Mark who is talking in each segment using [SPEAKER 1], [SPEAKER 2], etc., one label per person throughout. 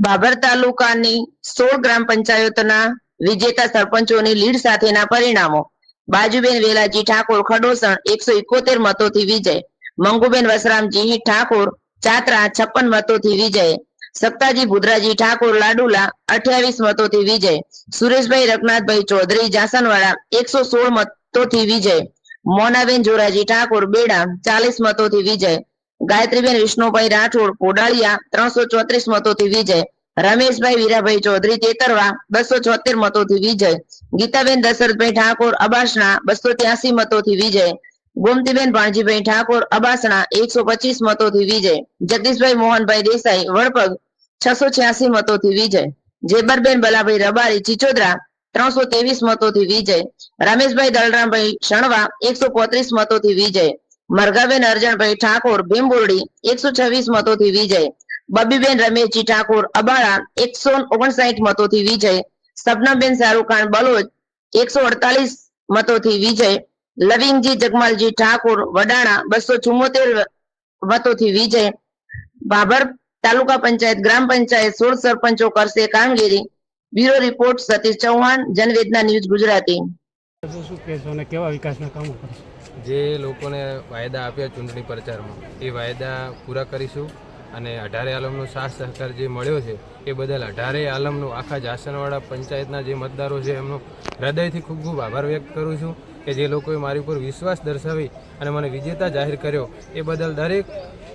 [SPEAKER 1] બાબર તાલુકાની સોળ ગ્રામ પંચાયતના વિજેતા સરપંચોની લીડ સાથેના પરિણામો. બાજુબેન વેલાજી ઠાકોર ખડોસણ એકસો ઇકોતેર મતોથી વિજય. મંગુબેન વસરામજી ઠાકોર ચાત્રા છપ્પન મતોથી વિજય. સત્તાજી ભુદ્રાજી ઠાકોર લાડુલા અઠ્યાવીસ મતોથી વિજય. સુરેશભાઈ રઘનાથભાઈ ચૌધરી જાસનવાળા એકસો સોળ મતોથી વિજય. મોનાબેન જોરાજી ઠાકોર બેડા ચાલીસ મતોથી વિજય. ગાયત્રીબેન વિષ્ણુભાઈ રાઠોડ કોડાળિયા ત્રણસો ચોત્રીસ મતોથી વિજય. રમેશભાઈ, વીરાભાઈ ચૌધરી તેતરવા બસો છોતેર મતોથી વિજય. ગીતાબેન, દશરથભાઈ ઠાકોર, અબાસણા, બસો ત્યાસી મતોથી વિજય. ગોમતીબેન, ભાણજીભાઈ ઠાકોર, અબાસણા, એકસો પચીસ મતોથી વિજય. જગદીશભાઈ, મોહનભાઈ દેસાઈ, વડપગ, છસો છ્યાસી મતોથી વિજય. જેબરબેન, બલાભાઈ રબારી, ચિચોદરા, ત્રણસો ત્રેવીસ મતોથી વિજય. રમેશભાઈ, દલરામભાઈ શણવા, એકસો પોત્રીસ મતોથી વિજય. મરઘાબેન અરજણભાઈ ઠાકોર, ભીમબોરડી, એકસો છવ્વીસ મતોથી વિજય. બબીબેન રમેશજી ઠાકોર અબાળા એકસો ઓગણસાઠ મતોથી વિજય. સપનાબેન શાહરૂખાન બલોચ, એકસો અડતાલીસ મતોથી વિજય. લવિંગજી જગમાલજી ઠાકોર, વડાણા બસો ચુમ્મોતેર મતોથી વિજય. બાબર તાલુકા પંચાયત, ગ્રામ પંચાયત, સોળ સરપંચો કરશે કામગીરી. Bureau report Satish Chauhan, Janvedna news Gujarati.
[SPEAKER 2] કેવા વિકાસના કામો
[SPEAKER 3] જે લોકોને વાયદા આપ્યા ચૂંટણી પ્રચારમાં એ વાયદા પૂરા કરીશું. અને અઢારે આલમનો સાથ સહકાર જે મળ્યો છે એ બદલ અઢારે આલમનો આખા જાસનવાડા પંચાયતના જે મતદારો છે એમનો હૃદયથી ખૂબ ખૂબ આભાર વ્યક્ત કરું છું કે જે લોકોએ મારી ઉપર વિશ્વાસ દર્શાવી અને મને વિજેતા જાહેર કર્યો. એ બદલ દરેક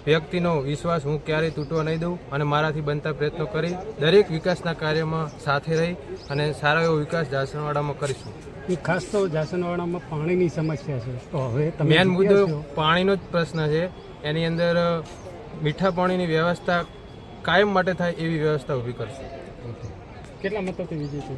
[SPEAKER 3] વ્યક્તિનો વિશ્વાસ હું ક્યારેય તૂટવા નહીં દઉં અને મારાથી બનતા પ્રયત્નો કરી દરેક વિકાસના કાર્યમાં સાથે રહી અને સારો એવો વિકાસ જાસનવાડામાં કરીશું.
[SPEAKER 2] એ ખાસ તો જાસનવાડામાં પાણીની સમસ્યા છે. તો હવે
[SPEAKER 3] મેન મુદ્દો પાણીનો જ પ્રશ્ન છે. એની અંદર મીઠા પાણીની વ્યવસ્થા કાયમ માટે થાય એવી વ્યવસ્થા ઊભી કરશે.
[SPEAKER 2] કેટલા મતોથી વિજય છે?